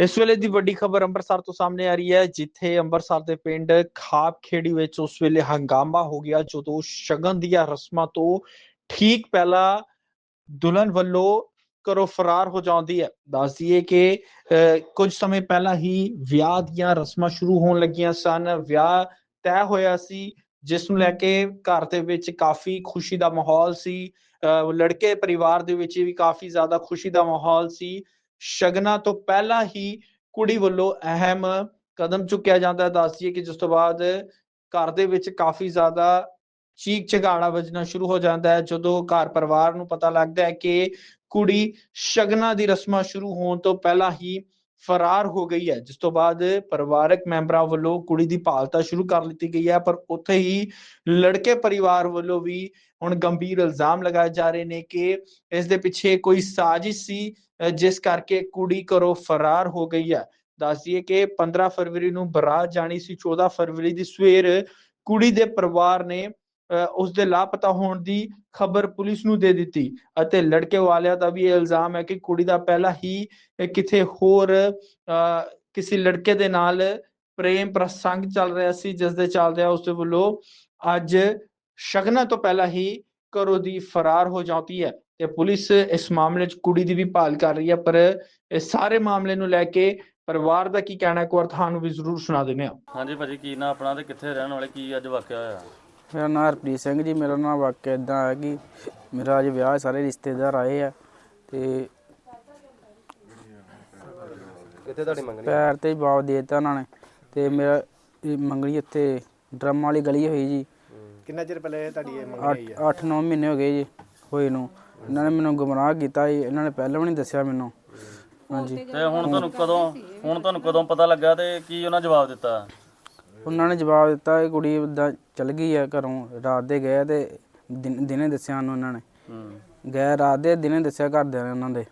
ਇਸ ਵੇਲੇ ਦੀ ਵੱਡੀ ਖਬਰ ਅੰਮ੍ਰਿਤਸਰ ਤੋਂ ਸਾਹਮਣੇ ਆ ਰਹੀ ਹੈ ਜਿੱਥੇ ਅੰਮ੍ਰਿਤਸਰ ਦੇ ਪਿੰਡ ਖਾਪਖੇੜੀ ਵਿੱਚ ਉਸ ਵੇਲੇ ਹੰਗਾਮਾ ਹੋ ਗਿਆ ਜਦੋਂ ਸ਼ਗਨ ਦੀਆਂ ਰਸਮਾਂ ਤੋਂ ਠੀਕ ਪਹਿਲਾਂ ਦੁਲਹਨ ਵੱਲੋਂ ਘਰੋਂ ਫਰਾਰ ਹੋ ਜਾਂਦੀ ਹੈ। ਦੱਸ ਦਈਏ ਕਿ ਅਹ, ਕੁਝ ਸਮੇਂ ਪਹਿਲਾਂ ਹੀ ਵਿਆਹ ਦੀਆਂ ਰਸਮਾਂ ਸ਼ੁਰੂ ਹੋਣ ਲੱਗੀਆਂ ਸਨ। ਵਿਆਹ ਤੈਅ ਹੋਇਆ ਸੀ ਜਿਸ ਨੂੰ ਲੈ ਕੇ ਘਰ ਦੇ ਵਿੱਚ ਕਾਫੀ ਖੁਸ਼ੀ ਦਾ ਮਾਹੌਲ ਸੀ। ਅਹ, ਲੜਕੇ ਪਰਿਵਾਰ ਦੇ ਵਿੱਚ ਵੀ ਕਾਫੀ ਜ਼ਿਆਦਾ ਖੁਸ਼ੀ ਦਾ ਮਾਹੌਲ ਸੀ। ਸ਼ਗਨਾਂ ਤੋਂ ਪਹਿਲਾਂ ਹੀ ਕੁੜੀ ਵੱਲੋਂ ਅਹਿਮ ਕਦਮ ਚੁੱਕਿਆ ਜਾਂਦਾ ਹੈ। ਦੱਸ ਕਿ ਜਿਸ ਤੋਂ ਬਾਅਦ ਘਰ ਦੇ ਵਿੱਚ ਕਾਫੀ ਜ਼ਿਆਦਾ ਚੀਕ ਚਿਹਾੜਾ ਵੱਜਣਾ ਸ਼ੁਰੂ ਹੋ ਜਾਂਦਾ ਹੈ। ਜਦੋਂ ਘਰ ਪਰਿਵਾਰ ਨੂੰ ਪਤਾ ਲੱਗਦਾ ਹੈ ਕਿ ਕੁੜੀ ਸ਼ਗਨਾਂ ਦੀ ਰਸਮਾਂ ਸ਼ੁਰੂ ਹੋਣ ਤੋਂ ਪਹਿਲਾਂ ਹੀ ਫਰਾਰ ਹੋ ਗਈ ਹੈ। ਜਿਸ ਤੋਂ ਬਾਅਦ ਪਰਿਵਾਰਕ ਮੈਂਬਰਾਂ ਵੱਲੋਂ ਕੁੜੀ ਦੀ ਭਾਲਤਾ ਸ਼ੁਰੂ ਕਰ ਦਿੱਤੀ ਗਈ ਹੈ, ਪਰ ਉੱਥੇ ਹੀ ਲੜਕੇ ਪਰਿਵਾਰ ਵੱਲੋਂ ਵੀ ਹੁਣ ਗੰਭੀਰ ਇਲਜ਼ਾਮ ਲਗਾਏ ਜਾ ਰਹੇ ਨੇ ਕਿ ਇਸ ਦੇ ਪਿੱਛੇ ਕੋਈ ਸਾਜ਼ਿਸ਼ ਸੀ ਜਿਸ ਕਰਕੇ ਕੁੜੀ ਘਰੋਂ ਫਰਾਰ ਹੋ ਗਈ ਹੈ। ਦੱਸ ਦਈਏ ਕਿ 15 ਫਰਵਰੀ ਨੂੰ ਬਰਾਤ ਜਾਣੀ ਸੀ। 14 ਫਰਵਰੀ ਦੀ ਸਵੇਰ ਕੁੜੀ ਦੇ ਪਰਿਵਾਰ ਨੇ ਉਸ ਦੇ ਲਾਪਤਾ ਹੋਣ ਦੀ ਖਬਰ ਪੁਲਿਸ ਨੂੰ ਦੇ ਦਿੱਤੀ ਅਤੇ ਲੜਕੇ ਵਾਲਿਆਂ ਦਾ ਵੀ ਇਹ ਇਲਜ਼ਾਮ ਹੈ ਕਿ ਕੁੜੀ ਦਾ ਪਹਿਲਾਂ ਹੀ ਅਹ ਹੋਰ ਕਿਸੇ ਲੜਕੇ ਦੇ ਨਾਲ ਪ੍ਰੇਮ ਪ੍ਰਸੰਗ ਚੱਲ ਰਿਹਾ ਸੀ, ਜਿਸ ਦੇ ਚੱਲਦਿਆਂ ਉਸ ਦੇ ਵੱਲੋਂ ਅੱਜ ਸ਼ਗਨਾਂ ਤੋਂ ਪਹਿਲਾਂ ਹੀ ਘਰੋਂ ਦੀ ਫਰਾਰ ਹੋ ਜਾਂਦੀ ਹੈ ਤੇ ਪੁਲਿਸ ਇਸ ਮਾਮਲੇ 'ਚ ਕੁੜੀ ਦੀ ਵੀ ਭਾਲ ਕਰ ਰਹੀ ਹੈ, ਪਰ ਇਸ ਸਾਰੇ ਮਾਮਲੇ ਨੂੰ ਲੈ ਕੇ ਪਰਿਵਾਰ ਦਾ ਕੀ ਕਹਿਣਾ ਹੈ, ਇੱਕ ਵਾਰ ਤੁਹਾਨੂੰ ਵੀ ਜ਼ਰੂਰ ਸੁਣਾ ਦਿੰਦੇ ਹਾਂ। ਹਾਂਜੀ ਭਾਜੀ, ਕੀ ਨਾ ਆਪਣਾ ਤੇ ਕਿੱਥੇ ਰਹਿਣ ਵਾਲੇ, ਕੀ ਅੱਜ ਵਾਕਿਆ ਹੋਇਆ? ਮੇਰਾ ਨਾਮ ਹਰਪ੍ਰੀਤ ਸਿੰਘ ਜੀ ਮੇਰਾ ਨਾਮ ਵਾਕਿਆ ਇਦਾਂ ਹੈ ਕਿ ਮੇਰਾ ਅੱਜ ਵਿਆਹ ਹੈ, ਸਾਰੇ ਰਿਸ਼ਤੇਦਾਰ ਆਏ ਆ ਤੇ ਕਿੱਥੇ ਤੁਹਾਡੀ ਮੰਗਣੀ? ਪੈਰ ਤੇ ਜਵਾਬ ਦੇ ਦਿੱਤਾ ਉਹਨਾਂ ਨੇ ਤੇ ਮੇਰਾ ਇਹ ਮੰਗਣੀ ਇੱਥੇ ਡਰਮ ਵਾਲੀ ਗਲੀ ਹੋਈ ਜੀ। ਕਿੰਨਾ ਚਿਰ ਪਹਿਲੇ ਤੁਹਾਡੀ ਇਹ ਮੰਗਣੀ ਆਈ 8 8-9 ਮਹੀਨੇ ਹੋ ਗਏ ਜੀ ਹੋਏ ਨੂੰ। ਇਹਨਾਂ ਨੇ ਮੈਨੂੰ ਗੁੰਮਰਾਹ ਕੀਤਾ ਜੀ ਇਹਨਾਂ ਨੇ ਪਹਿਲਾਂ ਵੀ ਨਹੀਂ ਦੱਸਿਆ ਮੈਨੂੰ। ਹਾਂਜੀ। ਤੇ ਹੁਣ ਤੁਹਾਨੂੰ ਕਦੋਂ ਹੁਣ ਤੁਹਾਨੂੰ ਕਦੋਂ ਪਤਾ ਲੱਗਾ ਤੇ ਕੀ ਉਹਨਾਂ ਜਵਾਬ ਦਿੱਤਾ? ਉਹਨਾਂ ਨੇ ਜਵਾਬ ਦਿੱਤਾ ਇਹ ਕੁੜੀ ਏਦਾਂ ਚਲ ਗਈ ਆ ਘਰੋਂ ਰਾਤ ਦੇ ਗਏ ਤੇ ਦਿਨ- ਦਿਨੇ ਦੱਸਿਆ ਉਹਨੂੰ ਉਹਨਾਂ ਨੇ। ਹੂੰ। ਗਏ ਰਾਤ ਦੇ ਦਿਨੇ ਦੱਸਿਆ ਘਰਦਿਆਂ ਨੇ ਉਹਨਾਂ ਦੇ।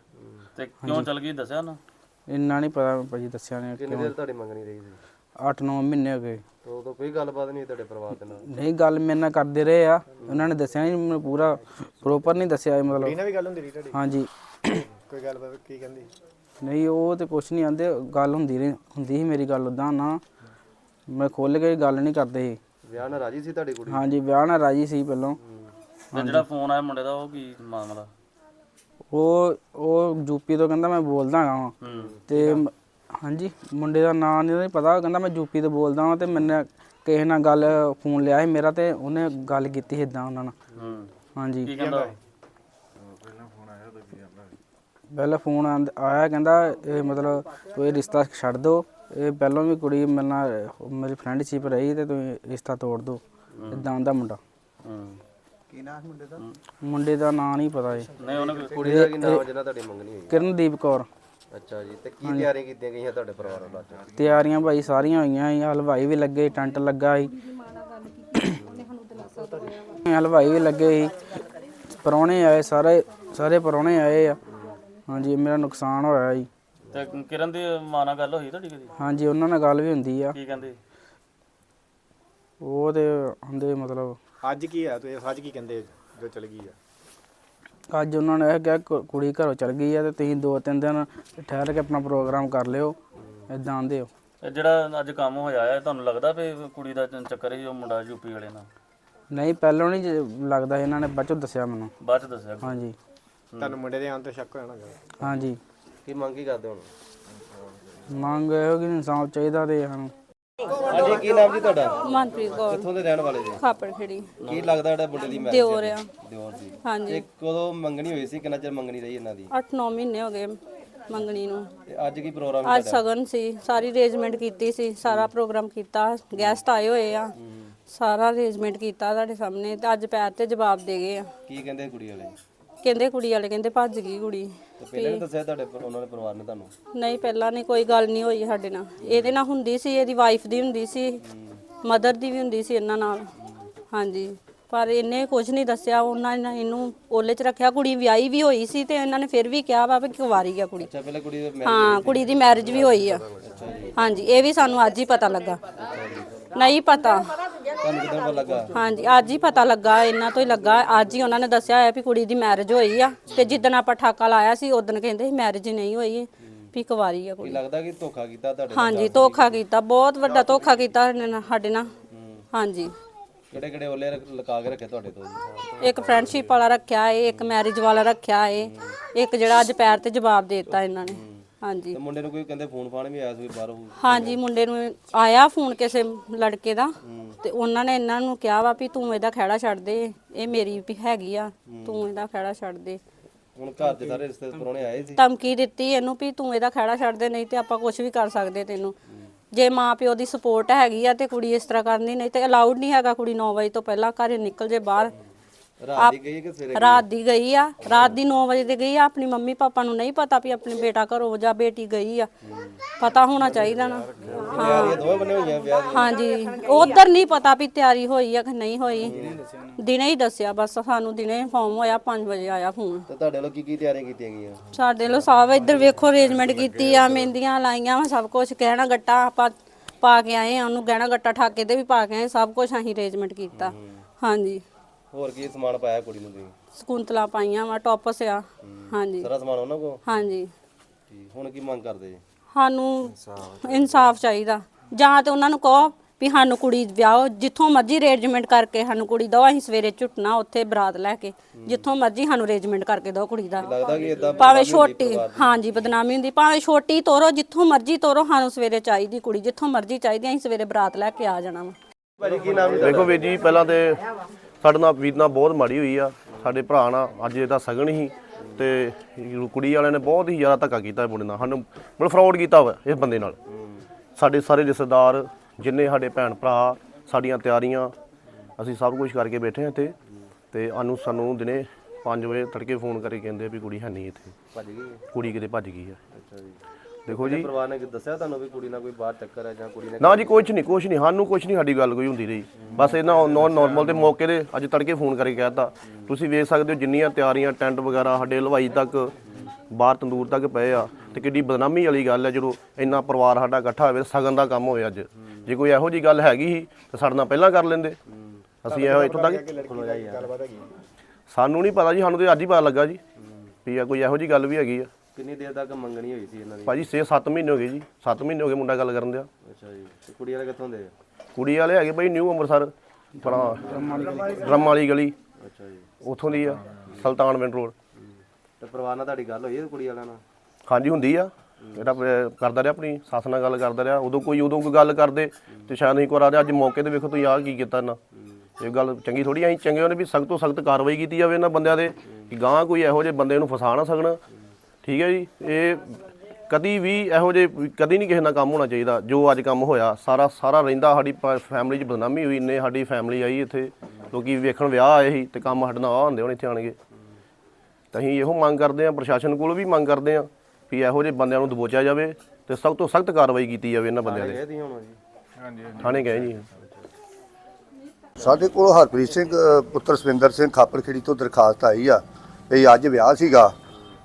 ਤੇ ਕਿਉਂ ਚਲ ਗਈ ਦੱਸਿਆ ਨਾ ਇੰਨਾ ਨਹੀਂ ਪਤਾ ਭਾਜੀ ਦੱਸਿਆ ਨੇ ਕਿੰਨੀ ਦੇਰ ਤੁਹਾਡੀ ਮੰਗਣੀ ਰਹੀ ਸੀ? 8-9 ਮਹੀਨੇ ਹੋ ਗਏ। ਤੇ ਉਦੋਂ ਕੋਈ ਗੱਲਬਾਤ ਨਹੀਂ ਤੁਹਾਡੇ ਪਰਿਵਾਰ ਦੇ ਨਾਲ? ਨਹੀਂ ਗੱਲ ਮੇਰੇ ਨਾਲ ਕਰਦੇ ਰਹੇ ਆ। ਉਹਨਾਂ ਨੇ ਦੱਸਿਆ ਨਹੀਂ ਮੈਨੂੰ ਪੂਰਾ ਪ੍ਰੋਪਰ ਨਹੀਂ ਦੱਸਿਆ ਮਤਲਬ। ਇਹਨਾਂ ਵੀ ਗੱਲ ਹੁੰਦੀ ਰਹੀ ਤੁਹਾਡੀ? ਹਾਂਜੀ। ਕੋਈ ਗੱਲਬਾਤ ਕੀ ਕਹਿੰਦੀ? ਨਹੀਂ ਉਹ ਤੇ ਕੁਛ ਨਹੀਂ ਆਂਦੇ ਗੱਲ ਹੁੰਦੀ ਰਹੀ ਹੁੰਦੀ ਸੀ ਮੇਰੀ ਗੱਲ ਉਦਾਂ ਨਾ। ਮੈਂ ਖੁੱਲ ਕੇ ਗੱਲ ਨਹੀਂ ਕਰਦੇ ਸੀ। ਵਿਆਹ ਨਾਲ ਰਾਜੀ ਸੀ ਤੁਹਾਡੀ ਕੁੜੀ? ਹਾਂਜੀ ਵਿਆਹ ਨਾਲ ਰਾਜੀ ਸੀ ਪਹਿਲਾਂ। ਤੇ ਜਿਹੜਾ ਫੋਨ ਆਇਆ ਮੁੰਡੇ ਦਾ ਉਹ ਕੀ ਮਾਮਲਾ? ਉਹ ਉਹ ਯੂਪੀ ਤੋਂ ਕਹਿੰਦਾ ਮੈਂ ਬੋਲਦਾ ਹਾਂ ਹੂੰ। ਤੇ ਮ- ਹਾਂਜੀ ਮੁੰਡੇ ਦਾ ਨਾਂ ਨਹੀਂ ਪਤਾ ਉਹ ਕਹਿੰਦਾ ਮੈਂ ਯੂਪੀ ਤੋਂ ਬੋਲਦਾ ਹਾਂ ਤੇ ਮੈਨੇ ਕਿਸੇ ਨਾਲ ਗੱਲ ਫੋਨ ਲਿਆ ਸੀ ਮੇਰਾ ਤੇ ਉਹਨੇ ਗੱਲ ਕੀਤੀ ਸੀ ਇਦਾਂ ਉਹਨਾਂ ਨਾਲ। ਹੂੰ। ਹਾਂਜੀ। ਕੀ ਕਹਿੰਦਾ ਪਹਿਲਾਂ ਫੋਨ ਆਂਦ- ਆਇਆ ਕਹਿੰਦਾ ਇਹ ਮਤਲਬ ਤੂੰ ਇਹ ਰਿਸ਼ਤਾ ਛੱਡ ਦੋ ਇਹ ਪਹਿਲਾਂ ਵੀ ਕੁੜੀ ਮੇਰੇ ਨਾਲ ਮੇਰੀ ਫਰੈਂਡਸ਼ਿਪ ਰਹੀ ਤੇ ਤੂੰ ਇਹ ਰਿਸ਼ਤਾ ਤੋੜ ਦੋ ਇਦਾਂ ਦਾ ਮੁੰਡਾ। ਹੂੰ। ਮੁੰਡੇ ਦਾ? ਨਾਂ ਨਹੀਂ ਪਤਾ ਜੀ। ਨਹੀਂ ਉਹਨੇ ਕੋਈ- ਕੁੜੀ ਦਾ ਕੀ ਨਾਮ ਜਿਹਨਾਂ ਤੁਹਾਡੀ ਮੰਗਣੀ ਹੋਈ ਕਿਰਨਦੀਪ ਕੌਰ। ਅੱਛਾ ਜੀ ਤੇ ਕੀ ਤਿਆਰੀਆਂ ਕੀਤੀਆਂ ਗਈਆਂ ਤੁਹਾਡੇ ਪਰਿਵਾਰ ਵੱਲੋਂ ਅੱਜ? ਤਿਆਰੀਆਂ ਭਾਈ ਸਾਰੀਆਂ ਹੋਈਆਂ ਸੀ ਹਲਵਾਈ ਵੀ ਲੱਗੇ ਟੈਂਟ ਲੱਗਾ ਸੀ। ਹਲਵਾਈ ਵੀ ਲੱਗੇ ਸੀ। ਪਰੌਣੇ ਆਏ ਸਾਰੇ ਸਾਰੇ ਪਰੌਣੇ ਆਏ ਆ। ਹਾਂਜੀ ਮੇਰਾ ਨੁਕਸਾਨ ਹੋਇਆ ਜੀ। ਤੇ ਕਿਰਨ ਦੀ ਮਾਂ ਨਾਲ ਗੱਲ ਹੋਈ ਤੁਹਾਡੀ ਕਦੀ? ਹਾਂਜੀ ਉਹਨਾਂ ਨਾਲ ਗੱਲ ਵੀ ਹੁੰਦੀ ਆ। ਕੀ ਕਹਿੰਦੇ? ਉਹ ਤੇ ਹੁੰਦੇ ਮਤਲਬ ਅੱਜ ਕੀ ਆ? ਤੁਸੀਂ ਅੱਜ ਕੀ ਕਹਿੰਦੇ ਜੋ ਚਲ ਗਈ ਆ? ਅੱਜ ਉਹਨਾਂ ਨੇ ਇਹ ਕਿਹਾ ਕੁ- ਕੁੜੀ ਘਰੋਂ ਚਲ ਗਈ ਆ ਤੇ ਤੁਸੀਂ ਦੋ ਤਿੰਨ ਦਿਨ ਠਹਿਰ ਕੇ ਆਪਣਾ ਪ੍ਰੋਗਰਾਮ ਕਰ ਲਿਓ ਇਦਾਂ ਆਂਦੇ ਹੋ। ਇਹ ਜਿਹੜਾ ਅੱਜ ਕੰਮ ਹੋਇਆ ਹੈ ਤੁਹਾਨੂੰ ਲੱਗਦਾ ਵੀ ਕੁੜੀ ਦਾ ਚ- ਚੱਕਰ ਹੀ ਉਹ ਮੁੰਡਾ ਯੂਪੀ ਵਾਲੇ ਨਾਲ? ਨਹੀਂ ਪਹਿਲਾਂ ਨਹੀਂ ਜ- ਲੱਗਦਾ ਇਹਨਾਂ ਨੇ ਬਾਅਦ ਚੋਂ ਦੱਸਿਆ ਮੈਨੂੰ। ਬਾਅਦ ਚ ਦੱਸਿਆ ਹਾਂਜੀ। ਤੁਹਾਨੂੰ ਮੁੰਡੇ ਦੇ ਆਉਣ ਤੋਂ ਸ਼ੱਕ ਹੋਇਆ ਨਾ ਹਾਂਜੀ। ਕੀ ਮੰਗ ਕੀ ਕਰਦੇ ਹੁਣ? ਮੰਗ ਇਹੋ ਕਿ ਇਨਸਾਫ ਚਾਹੀਦਾ ਤੇ ਸਾਨੂੰ। ਹਾਂਜੀ ਕੀ ਨਾਮ ਜੀ ਤੁਹਾਡਾ? ਮਨਪ੍ਰੀਤ ਕੌਰ। ਕਿੱਥੋਂ ਦੇ ਰਹਿਣ ਵਾਲੇ ਜੀ? ਖਾਪੜ ਖੜੀ। ਕੀ ਲੱਗਦਾ ਜਿਹੜਾ ਮੁੰਡੇ ਦੀ ਮੈਰਿਜ ਦਿਓਰ ਆ। ਦਿਓਰ ਸੀ ਹਾਂਜੀ। ਤੇ ਕਦੋਂ ਮੰਗਣੀ ਹੋਈ ਸੀ? ਕਿੰਨਾ ਚਿਰ ਮੰਗਣੀ ਰਹੀ ਇਹਨਾਂ ਦੀ? 8-9 ਮਹੀਨੇ ਹੋ ਗਏ ਮੰਗਣੀ ਨੂੰ। ਤੇ ਅੱਜ ਕੀ ਪ੍ਰੋਗਰਾਮ ਅੱਜ ਸਗਨ ਸੀ। ਸਾਰੀ ਅਰੇਂਜਮੈਂਟ ਕੀਤੀ ਸੀ। ਸਾਰਾ ਪ੍ਰੋਗਰਾਮ ਕੀਤਾ। ਗੈਸਟ ਆਏ ਹੋਏ ਆ। ਸਾਰਾ ਅਰੇਂਜਮੈਂਟ ਕੀਤਾ ਤੁਹਾਡੇ ਸਾਹਮਣੇ। ਤੇ ਅੱਜ ਪੈਰ ਤੇ ਜਵਾਬ ਦੇ ਗਏ ਆ। ਕੀ ਕਹਿੰਦੇ ਕੁੜੀ ਵਾਲੇ? ਕਹਿੰਦੇ ਕੁੜੀ ਵਾਲੇ ਕਹਿੰਦੇ ਭੱਜ ਗਈ ਕੁੜੀ। ਤੇ ਪਹਿਲਾਂ ਨਹੀਂ ਦੱਸਿਆ ਤੁਹਾਡੇ ਪਰ- ਉਹਨਾਂ ਦੇ ਪਰਿਵਾਰ ਨੇ ਤੁਹਾਨੂੰ? ਨਹੀਂ ਪਹਿਲਾਂ ਨਹੀਂ ਕੋਈ ਗੱਲ ਨਹੀਂ ਹੋਈ ਸਾਡੇ ਨਾਲ। ਇਹਦੇ ਨਾਲ ਹੁੰਦੀ ਸੀ ਇਹਦੀ ਵਾਈਫ ਦੀ ਹੁੰਦੀ ਸੀ ਮਦਰ ਦੀ ਵੀ ਹੁੰਦੀ ਸੀ ਇਹਨਾਂ ਨਾਲ। ਹਾਂਜੀ ਪਰ ਇਹਨੇ ਕੁਝ ਨਹੀਂ ਦੱਸਿਆ ਉਹਨਾਂ ਨੇ ਇਹਨੂੰ ਓਲੇ 'ਚ ਰੱਖਿਆ। ਕੁੜੀ ਵਿਆਹੀ ਵੀ ਹੋਈ ਸੀ ਤੇ ਇਹਨਾਂ ਨੇ ਫਿਰ ਵੀ ਕਿਹਾ ਵਾ ਵੀ ਕੁਵਾਰੀ ਆ ਕੁੜੀ। ਅੱਛਾ ਪਹਿਲੇ ਕੁੜੀ ਦੇ ਹਾਂ ਕੁੜੀ ਦੀ ਮੈਰਿਜ ਵੀ ਹੋਈ ਆ। ਹਾਂਜੀ ਇਹ ਵੀ ਸਾਨੂੰ ਅੱਜ ਹੀ ਪਤਾ ਲੱਗਾ। ਨਹੀਂ ਪਤਾ। ਤੁਹਾਨੂੰ ਕਿਦਾਂ ਪਤਾ ਲੱਗਾ? ਹਾਂਜੀ ਅੱਜ ਹੀ ਪਤਾ ਲੱਗਾ ਇਹਨਾਂ ਤੋਂ ਹੀ ਲੱਗਾ। ਅੱਜ ਹੀ ਉਹਨਾਂ ਨੇ ਦੱਸਿਆ ਹੈ ਵੀ ਕੁੜੀ ਦੀ ਮੈਰਿਜ ਹੋਈ ਆ। ਤੇ ਜਿੱਦਣ ਆਪਾਂ ਠਾਕਾ ਲਾਇਆ ਸੀ ਉਦੋਂ ਕਹਿੰਦੇ ਸੀ ਮੈਰਿਜ ਨਹੀਂ ਹੋਈ ਵੀ ਕੁਵਾਰੀ ਆ ਕੀ ਕੁੜੀ ਲੱਗਦਾ ਕਿ ਧੋਖਾ ਕੀਤਾ ਤੁਹਾਡੇ ਨਾਲ ਹਾਂਜੀ ਧੋਖਾ ਕੀਤਾ ਬਹੁਤ ਵੱਡਾ ਧੋਖਾ ਕੀਤਾ ਇਹਨੇ ਨਾਲ- ਸਾਡੇ ਨਾਲ। ਹਾਂਜੀ। ਕਿਹੜੇ ਕਿਹੜੇ ਓਲੇ ਰੱਖ- ਲਗਾ ਕੇ ਰੱਖੇ ਤੁਹਾਡੇ ਤੋਂ? ਜੀ ਇੱਕ ਫਰੈਂਡਸ਼ਿਪ ਵਾਲਾ ਰੱਖਿਆ ਏ ਇੱਕ ਮੈਰਿਜ ਵਾਲਾ ਰੱਖਿਆ ਏ। ਇੱਕ ਜਿਹੜਾ ਅੱਜ ਪੈਰ ਤੇ ਜਵਾਬ ਦੇ ਦਿੱਤਾ ਇਹਨਾਂ ਨੇ। ਹਾਂਜੀ। ਤੇ ਮੁੰਡੇ ਨੂੰ ਕੋਈ ਕਹਿੰਦੇ ਫੋਨ ਫਾਨ ਵੀ ਆਇਆ ਸੀ ਬਾਹਰੋਂ ਹਾਂਜੀ ਮੁੰਡੇ ਨੂੰ ਆਇਆ ਫੋਨ ਕਿਸੇ ਲੜਕੇ ਦਾ ਤੇ ਉਹਨਾਂ ਨੇ ਇਹਨਾਂ ਨੂੰ ਕਿਹਾ ਵਾ ਵੀ ਤੂੰ ਇਹਦਾ ਖਹਿੜਾ ਛੱਡ ਦੇ ਇਹ ਮੇਰੀ ਵੀ ਹੈਗੀ ਆ ਤੂੰ ਇਹਦਾ ਖਹਿੜਾ ਛੱਡ ਦੇ। ਹੁਣ ਘਰ ਦੇ ਸਾਰੇ ਰਿਸ਼ਤੇ ਪਰੋਣੇ ਆਏ ਸੀ? ਧਮਕੀ ਦਿੱਤੀ ਇਹਨੂੰ ਵੀ ਤੂੰ ਇਹਦਾ ਖਹਿੜਾ ਛੱਡ ਦੇ ਨਹੀਂ ਤੇ ਆਪਾਂ ਕੁਝ ਵੀ ਕਰ ਸਕਦੇ ਤੈਨੂੰ। ਜੇ ਮਾਂ ਪਿਓ ਦੀ ਸਪੋਰਟ ਹੈਗੀ ਆ ਤੇ ਕੁੜੀ ਇਸ ਤਰ੍ਹਾਂ ਕਰਨੀ ਨਹੀਂ ਤੇ ਅਲਾਉਡ ਨਹੀਂ ਹੈਗਾ ਕੁੜੀ 9 ਵਜੇ ਤੋਂ ਪਹਿਲਾਂ ਘਰੇ ਨਿਕਲ ਜੇ ਬਾਹਰ। ਰਾਤ ਦੀ ਗਈ ਕਿ ਸਵੇਰੇ ਰਾਤ ਦੀ ਗਈ ਆ। ਰਾਤ ਦੀ 9 ਵਜੇ ਦੀ ਗਈ ਆ। ਆਪਣੀ ਮੰਮੀ ਪਾਪਾ ਨੂੰ ਨਹੀਂ ਪਤਾ ਵੀ ਆਪਣੀ ਬੇਟਾ ਘਰੋਂ ਜਾਂ ਬੇਟੀ ਗਈ ਆ। ਪਤਾ ਹੋਣਾ ਚਾਹੀਦਾ ਨਾ। ਤਿਆਰੀਆਂ ਦੋਵੇਂ ਬਣੇ ਹੋਈਆਂ ਵਿਆਹ ਦੀਆਂ? ਹਾਂਜੀ। ਉਧਰ ਨਹੀਂ ਪਤਾ ਵੀ ਤਿਆਰੀ ਹੋਈ ਆ ਕਿ ਨਹੀਂ ਹੋਈ। ਦਿਨੇ ਹੀ ਦੱਸਿਆ ਬਸ ਸਾਨੂੰ ਦਿਨੇ ਇਨਫੋਰਮ ਹੋਇਆ 5 ਵਜੇ ਆਇਆ ਫੋਨ। ਤੇ ਤੁਹਾਡੇ ਵੱਲੋਂ ਕੀ ਕੀ ਤਿਆਰੀਆਂ ਕੀਤੀਆਂ ਗਈਆਂ? ਸਾਡੇ ਲੋ ਸਾਹਿਬ ਇੱਧਰ ਵੇਖੋ ਅਰੇਂਜਮੈਂਟ ਕੀਤੀ ਆ ਮਹਿੰਦੀਆਂ ਲਾਈਆਂ ਵਾ ਸਭ ਕੁਝ ਗਹਿਣਾ ਗੱਟਾ ਆਪਾਂ ਪਾ ਕੇ ਆਏ ਆ। ਉਹਨੂੰ ਗਹਿਣਾ ਗੱਟਾ ਠਾਕੇ ਤੇ ਵੀ ਪਾ ਕੇ ਆਏ ਸਭ ਕੁਝ ਅਸੀਂ ਅਰੇਂਜਮੈਂਟ ਕੀਤਾ। ਹਾਂਜੀ। ਹੋਰ ਕੀ ਸਮਾਨ ਪਾਇਆ ਕੁੜੀ ਨੂੰ ਤੁਸੀਂ? ਸਕੁੰਤਲਾ ਪਾਈਆਂ ਵਾ ਟੌਪਸ ਆ। ਹਾਂਜੀ। ਸਾਰਾ ਸਮਾਨ ਉਹਨਾਂ ਕੋਲ? ਹਾਂਜੀ। ਠੀਕ। ਹੁਣ ਕੀ ਮੰਗ ਕਰਦੇ ਜੀ? ਸਾਨੂੰ ਇਨਸਾਫ ਚਾਹੀਦਾ। ਜਾਂ ਤੇ ਉਹਨਾਂ ਨੂੰ ਕਹੋ ਵੀ ਸਾਨੂੰ ਕੁੜੀ ਵਿਆਹੋ ਜਿੱਥੋਂ ਮਰਜ਼ੀ ਅਰੇਂਜਮੈਂਟ ਕਰਕੇ ਸਾਨੂੰ ਕੁੜੀ ਦਿਓ ਅਸੀਂ ਸਵੇਰੇ ਝੁੱਟਣਾ ਉੱਥੇ ਬਰਾਤ ਲੈ ਕੇ। ਜਿੱਥੋਂ ਮਰਜ਼ੀ ਸਾਨੂੰ ਅਰੇਂਜਮੈਂਟ ਕਰਕੇ ਦਿਓ ਕੁੜੀ ਦਾ। ਲੱਗਦਾ ਕਿ ਇਦਾਂ ਭਾਵੇਂ ਛੋਟੀ ਹਾਂਜੀ ਬਦਨਾਮੀ ਹੁੰਦੀ। ਭਾਵੇਂ ਛੋਟੀ ਤੋਰੋ ਜਿੱਥੋਂ ਮਰਜ਼ੀ ਤੋਰੋ ਸਾਨੂੰ ਸਵੇਰੇ ਚਾਹੀਦੀ ਕੁੜੀ। ਜਿੱਥੋਂ ਮਰਜ਼ੀ ਚਾਹੀਦੀ ਅਸੀਂ ਸਵੇਰੇ ਬਰਾਤ ਲੈ ਕੇ ਆ ਜਾਣਾ ਵਾ। ਭਾਜੀ ਕੀ ਨਾਮ ਜੀ ਦੇਖੋ ਵੀਰ ਜੀ ਪਹਿਲਾਂ ਤੇ ਸਾਡੇ ਨਾਲ ਵੀਰ ਨਾਲ ਬਹੁਤ ਮਾੜੀ ਹੋਈ ਆ। ਸਾਡੇ ਭਰਾ ਨਾਲ ਅੱਜ ਇਹਦਾ ਸਗਨ ਹੀ ਤੇ ਕੁੜੀ ਵਾਲਿਆਂ ਨੇ ਬਹੁਤ ਹੀ ਜ਼ਿਆਦਾ ਧੱਕਾ ਕੀਤਾ ਇਹ ਮੁੰਡੇ ਨਾਲ। ਸਾਨੂੰ ਮਤਲਬ ਫਰਾਡ ਕੀਤਾ ਵਾ ਇਸ ਬੰਦੇ ਨਾਲ। ਸਾਡੇ ਸਾਰੇ ਰਿਸ਼ਤੇਦਾਰ ਜਿੰਨੇ ਸਾਡੇ ਭੈਣ ਭਰਾ ਸਾਡੀਆਂ ਤਿਆਰੀਆਂ ਅਸੀਂ ਸਭ ਕੁਝ ਕਰਕੇ ਬੈਠੇ ਹਾਂ ਇੱਥੇ ਤੇ ਸਾਨੂੰ ਸਾਨੂੰ ਦਿਨੇ 5 ਵਜੇ ਤੜਕੇ ਫੋਨ ਕਰਕੇ ਕਹਿੰਦੇ ਵੀ ਕੁੜੀ ਹੈ ਨਹੀਂ ਇੱਥੇ। ਭੱਜ ਗਈ ਕੁੜੀ ਕਿਤੇ ਭੱਜ ਗਈ ਆ ਅੱਛਾ ਜੀ। ਦੇਖੋ ਜੀ। ਪਰਿਵਾਰ ਨੇ ਦੱਸਿਆ ਤੁਹਾਨੂੰ ਵੀ ਕੁੜੀ ਨਾਲ ਕੋਈ ਬਾਹਰ ਚੱਕਰ ਹੈ ਜਾਂ ਕੁੜੀ ਨੇ ਨਾ ਜੀ ਕੁਛ ਨਹੀਂ ਕੁਛ ਨਹੀਂ। ਸਾਨੂੰ ਕੁਛ ਨਹੀਂ ਸਾਡੀ ਗੱਲ ਕੋਈ ਹੁੰਦੀ ਰਹੀ। ਬਸ ਇਹਨਾਂ ਨੌਨ ਨਾਰਮਲ ਦੇ ਮੌਕੇ ਤੇ ਅੱਜ ਤੜਕੇ ਫੋਨ ਕਰਕੇ ਕਹਿਤਾ। ਤੁਸੀਂ ਵੇਖ ਸਕਦੇ ਹੋ ਜਿੰਨੀਆਂ ਤਿਆਰੀਆਂ ਟੈਂਟ ਵਗੈਰਾ ਸਾਡੇ ਹਲਵਾਈ ਤੱਕ ਬਾਹਰ ਤੰਦੂਰ ਤੱਕ ਪਏ ਆ ਤੇ ਕਿੱਡੀ ਬਦਨਾਮੀ ਵਾਲੀ ਗੱਲ ਹੈ ਜਦੋਂ ਇੰਨਾ ਪਰਿਵਾਰ ਸਾਡਾ ਇਕੱਠਾ ਹੋਵੇ ਸਗਨ ਦਾ ਕੰਮ ਹੋਵੇ ਅੱਜ। ਜੇ ਕੋਈ ਇਹੋ ਜੀ ਗੱਲ ਹੈਗੀ ਸੀ ਤਾਂ ਸਾਡੇ ਨਾਲ ਪਹਿਲਾਂ ਕਰ ਲੈਂਦੇ। ਅਸੀਂ ਇਹੋ ਇੱਥੋਂ ਤੱਕ ਗੱਲਬਾਤ ਹੈਗੀ ਸਾਨੂੰ ਨਹੀਂ ਪਤਾ ਜੀ ਸਾਨੂੰ ਤੇ ਅੱਜ ਹੀ ਪਤਾ ਲੱਗਾ ਜੀ ਵੀ ਆ ਕੋਈ ਇਹੋ ਜੀ ਗੱਲ ਵੀ ਹੈਗੀ ਆ। ਕਿੰਨੀ ਦੇਰ ਤੱਕ ਮੰਗਣੀ ਹੋਈ ਸੀ ਇਹਨਾਂ ਦੀ? ਭਾਜੀ 6-7 ਮਹੀਨੇ ਹੋ ਗਏ ਜੀ। 7 ਮਹੀਨੇ ਹੋ ਗਏ ਮੁੰਡਾ ਗੱਲ ਕਰਨ ਦਿਆ। ਅੱਛਾ ਜੀ। ਤੇ ਕੁੜੀ ਵਾਲੇ ਕਿੱਥੋਂ ਦੇ ਕੁੜੀ ਵਾਲੇ ਹੈਗੇ ਬਈ ਨਿਊ ਅੰਮ੍ਰਿਤਸਰ ਆਪਣਾ ਡਰਮ ਵਾਲੀ ਗਲੀ। ਅੱਛਾ ਜੀ। ਉਥੋਂ ਦੀ ਆ ਸੁਲਤਾਨ ਮਿੰਟ ਰੋਡ। ਤੇ ਪਰਿਵਾਰ ਨਾਲ ਤੁਹਾਡੀ ਗੱਲ ਹੋਈ ਹੈ ਕੁੜੀ ਵਾਲਿਆਂ ਨਾਲ? ਹਾਂਜੀ ਹੁੰਦੀ ਆ। ਜਿਹੜਾ ਕਰਦਾ ਰਿਹਾ ਆਪਣੀ ਸੱਸ ਨਾਲ ਗੱਲ ਕਰਦਾ ਰਿਹਾ। ਉਦੋਂ ਕੋਈ ਉਦੋਂ ਕੋਈ ਗੱਲ ਕਰਦੇ ਤੇ ਸ਼ਾਇਦ ਨਹੀਂ ਕਰਾ ਰਿਹਾ ਅੱਜ ਮੌਕੇ ਤੇ ਵੇਖੋ ਤੁਸੀਂ ਆਹ ਕੀ ਕੀਤਾ ਨਾ ਇਹ ਗੱਲ ਚੰਗੀ ਥੋੜੀ ਅਸੀਂ ਚੰਗੇ ਉਹਨੇ ਵੀ ਸਖਤ ਤੋਂ ਸਖਤ ਕਾਰਵਾਈ ਕੀਤੀ ਜਾਵੇ ਇਹਨਾਂ ਬੰਦਿਆਂ ਦੇ ਕਿ ਗਾਂ ਕੋਈ ਇਹੋ ਜਿਹੇ ਬੰਦੇ ਨੂੰ ਫਸਾ ਨਾ ਸਕਣ। ਠੀਕ ਹੈ ਜੀ ਇਹ ਕਦੀ ਵੀ ਇਹੋ ਜਿਹੇ ਵੀ ਕਦੀ ਨਹੀਂ ਕਿਸੇ ਨਾਲ ਕੰਮ ਹੋਣਾ ਚਾਹੀਦਾ ਜੋ ਅੱਜ ਕੰਮ ਹੋਇਆ ਸਾਰਾ ਸਾਰਾ ਰਹਿੰਦਾ ਸਾਡੀ ਫੈਮਿਲੀ 'ਚ ਬਦਨਾਮੀ ਹੋਈ ਇੰਨੇ ਸਾਡੀ ਫੈਮਿਲੀ ਆਈ ਇੱਥੇ ਲੋਕੀ ਵੇਖਣ ਵਿਆਹ ਆਏ ਸੀ ਤੇ ਕੰਮ ਸਾਡੇ ਨਾਲ ਆਹ ਹੁੰਦੇ ਹੁਣ ਇੱਥੇ ਆਣਗੇ ਤਾਂ ਅਸੀਂ ਇਹੋ ਮੰਗ ਕਰਦੇ ਹਾਂ ਪ੍ਰਸ਼ਾਸਨ ਕੋਲ ਵੀ ਮੰਗ ਕਰਦੇ ਹਾਂ ਵੀ ਇਹੋ ਜਿਹੇ ਬੰਦਿਆਂ ਨੂੰ ਦਬੋਚਿਆ ਜਾਵੇ ਤੇ ਸਖਤ ਤੋਂ ਸਖਤ ਕਾਰਵਾਈ ਕੀਤੀ ਜਾਵੇ ਇਹਨਾਂ ਬੰਦਿਆਂ ਦੇ ਜੀ? ਥਾਣੇ ਗਏ ਜੀ। ਸਾਡੇ ਕੋਲ ਹਰਪ੍ਰੀਤ ਸਿੰਘ ਪੁੱਤਰ ਸਵਿੰਦਰ ਸਿੰਘ ਖਾਪਰਖੇੜੀ ਤੋਂ ਦਰਖਾਸਤ ਆਈ ਆ ਵੀ ਅੱਜ ਵਿਆਹ ਸੀਗਾ।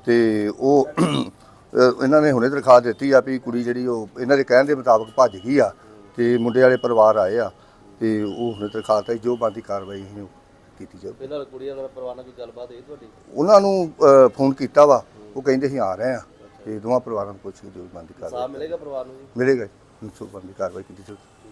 ਤੇ ਉਹ ਇਹਨਾਂ ਨੇ ਹੁਣੇ ਦਰਖਾਸਤ ਦਿੱਤੀ ਆ ਵੀ ਕੁੜੀ ਜਿਹੜੀ ਉਹ ਇਹਨਾਂ ਦੇ ਕਹਿਣ ਦੇ ਮੁਤਾਬਕ ਭੱਜ ਗਈ ਆ ਤੇ ਮੁੰਡੇ ਵਾਲੇ ਪਰਿਵਾਰ ਆਏ ਆ ਤੇ ਉਹ ਹੁਣੇ ਦਰਖਾਸਤ ਆਈ ਜੋ ਬੰਦੀ ਕਾਰਵਾਈ ਅਸੀਂ ਉਹ ਕੀਤੀ ਜਾਊ। ਪਹਿਲਾਂ ਕੁੜੀ ਵਾਲੇ ਪਰਿਵਾਰ ਨਾਲ ਕੋਈ ਗੱਲਬਾਤ ਹੋਈ ਤੁਹਾਡੀ? ਉਹਨਾਂ ਨੂੰ ਫੋਨ ਕੀਤਾ ਵਾ ਉਹ ਕਹਿੰਦੇ ਅਸੀਂ ਆ ਰਹੇ ਆ ਤੇ ਦੋਵਾਂ ਪਰਿਵਾਰਾਂ ਨੂੰ ਪੁੱਛ ਕੇ ਜੋ ਬੰਦੀ ਸਾਹ ਕਾਰਵਾਈ ਮਿਲੇਗਾ ਪਰਿਵਾਰ ਨੂੰ ਜੀ? ਮਿਲੇਗਾ ਜੀ, ਸੋ ਬੰਦੀ ਕਾਰਵਾਈ ਕੀਤੀ ਜਾਊ।